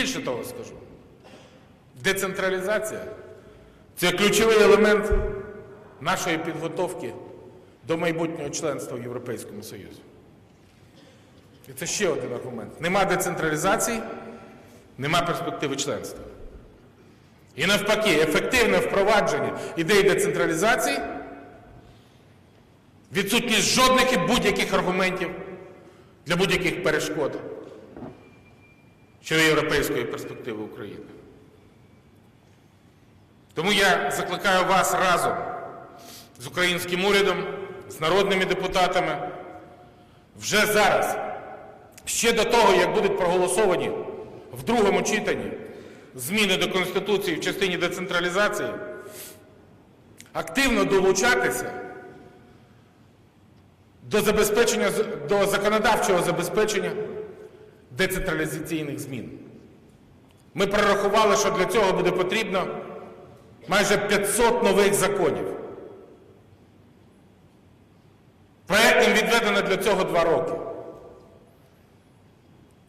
Більше того скажу. Децентралізація це ключовий елемент нашої підготовки до майбутнього членства в Європейському Союзі. І це ще один аргумент. Нема децентралізації, нема перспективи членства. І навпаки, ефективне впровадження ідеї децентралізації, відсутність жодних і будь-яких аргументів для будь-яких перешкод щодо європейської перспективи України. Тому я закликаю вас разом з українським урядом, з народними депутатами вже зараз, ще до того, як будуть проголосовані в другому читанні зміни до Конституції в частині децентралізації, активно долучатися до забезпечення до законодавчого забезпечення децентралізаційних змін. Ми прорахували, що для цього буде потрібно майже 500 нових законів. Проектам відведено для цього два роки.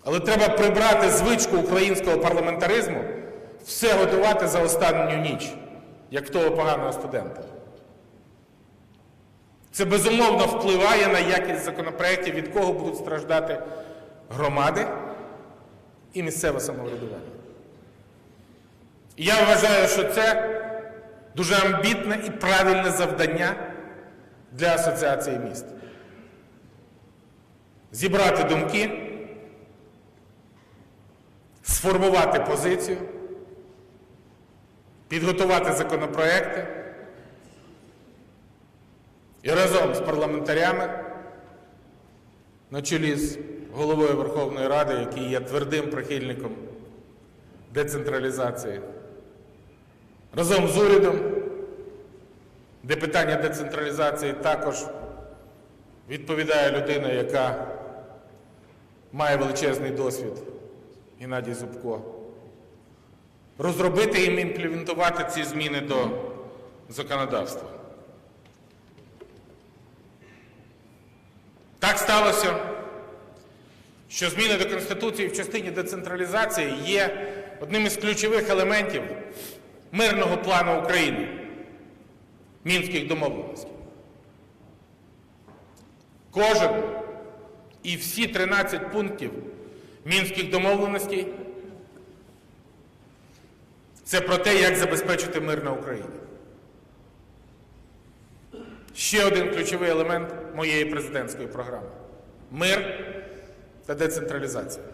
Але треба прибрати звичку українського парламентаризму все готувати за останню ніч, як того поганого студента. Це безумовно впливає на якість законопроєктів, від кого будуть страждати громади і місцеве самоврядування. Я вважаю, що це дуже амбітне і правильне завдання для Асоціації міст. Зібрати думки, сформувати позицію, підготувати законопроекти і разом з парламентарями на чолі з головою Верховної Ради, який є твердим прихильником децентралізації, разом з урядом, де питання децентралізації також відповідає людина, яка має величезний досвід Геннадій Зубко. Розробити і імплементувати ці зміни до законодавства. Так сталося, що зміни до Конституції в частині децентралізації є одним із ключових елементів мирного плану України, мінських домовленостей. Кожен і всі 13 пунктів мінських домовленостей це про те, як забезпечити мир на Україні. Ще один ключовий елемент моєї президентської програми мир та децентралізація.